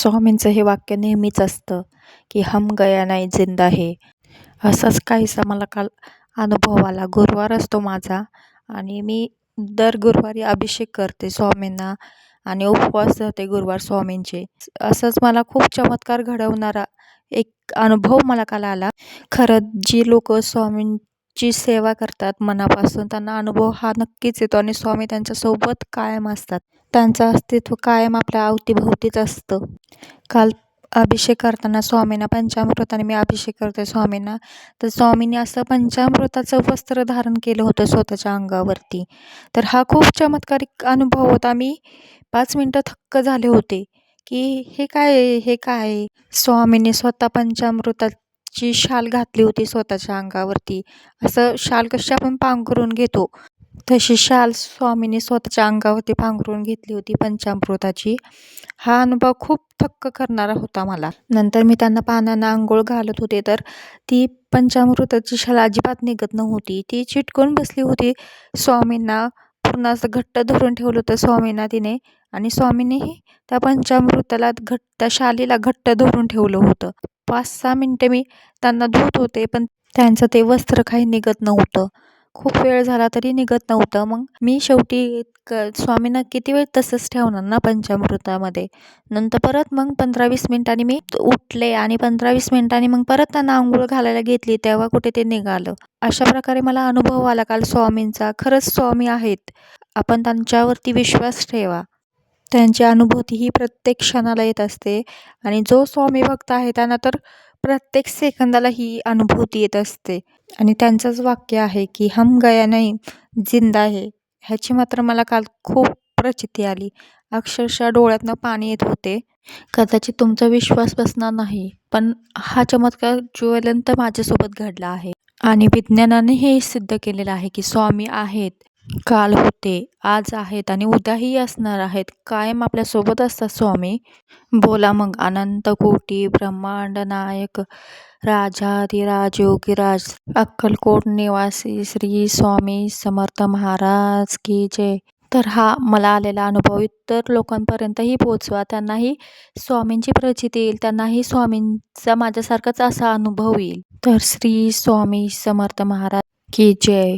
स्वामींचं हे वाक्य नेहमीच असतं की हम गया नाही जिंदा हे. असंच काहीसा मला काल अनुभव आला. गुरुवार असतो माझा आणि मी दर गुरुवारी अभिषेक करते स्वामींना आणि उपवास धरते गुरुवार स्वामींचे. असंच मला खूप चमत्कार घडवणारा एक अनुभव मला काल आला. खरं जी लोक ची सेवा करतात मनापासून त्यांना अनुभव हा नक्कीच येतो आणि स्वामी त्यांच्यासोबत कायम असतात. त्यांचं अस्तित्व कायम आपल्या अवतीभोवतीच असतं. काल अभिषेक करताना स्वामींना पंचामृताने मी अभिषेक करते स्वामींना. तर स्वामींनी असं पंचामृताचं वस्त्र धारण केलं होतं स्वतःच्या अंगावरती. तर हा खूप चमत्कारिक अनुभव होता. मी पाच मिनटं थक्क झाले होते की हे काय हे काय स्वामींनी स्वतः ची शाल घातली होती स्वतःच्या अंगावरती. असं शाल कशी आपण पांघरून घेतो? तशी शाल स्वामीने स्वतःच्या अंगावरती पांघरून घेतली होती पंचामृताची. हा अनुभव खूप थक्क करणारा होता मला. नंतर मी त्यांना पानांना आंघोळ घालत होते तर ती पंचामृताची शाल अजिबात निघत नव्हती. ती चिटकून बसली होती. स्वामींना पूर्ण असं घट्ट धरून ठेवलं होतं स्वामींना तिने आणि स्वामीनेही त्या पंचामृताला घट्ट त्या शालीला घट्ट धरून ठेवलं होतं. पाच सहा मिनटे मी त्यांना धुत होते पण त्यांचं ते वस्त्र काही निघत नव्हतं. खूप वेळ झाला तरी निघत नव्हतं. मग मी शेवटी क स्वामींना किती वेळ तसंच ठेवणार ना पंचामृतामध्ये? नंतर परत मग पंधरा वीस मिनटांनी मी उठले आणि पंधरा वीस मिनटांनी मग परत त्यांना आंघोळ घालायला घेतली तेव्हा कुठे ते निघालं. अशा प्रकारे मला अनुभव आला काल स्वामींचा. खरंच स्वामी आहेत. आपण त्यांच्यावरती विश्वास ठेवा. त्यांची अनुभूती ही प्रत्येक क्षणाला येत असते. आणि जो स्वामी भक्त आहे त्यांना तर प्रत्येक सेकंदाला ही अनुभूती येत असते. आणि त्यांचंच वाक्य आहे की हम गया नाही जिंदा आहे ह्याची मात्र मला काल खूप प्रचिती आली. अक्षरशः डोळ्यातनं पाणी येत होते. कदाचित तुमचा विश्वास बसणार नाही पण हा चमत्कार ज्वलंत माझ्यासोबत घडला आहे. आणि विज्ञानाने हे सिद्ध केलेलं आहे की स्वामी आहेत. काल होते आज आहेत आणि उद्याही असणार आहेत. कायम आपल्यासोबत असतात स्वामी. बोला मग अनंत कोटी ब्रह्मांड नायक राजाधिराज योगीराज अक्कलकोट निवासी श्री स्वामी समर्थ महाराज की जय. तर हा मला आलेला अनुभव. इतर लोकांपर्यंतही पोचवा त्यांनाही स्वामींची प्रचिती येईल. त्यांनाही स्वामींचा माझ्यासारखाच असा अनुभव येईल. तर श्री स्वामी समर्थ महाराज की जय.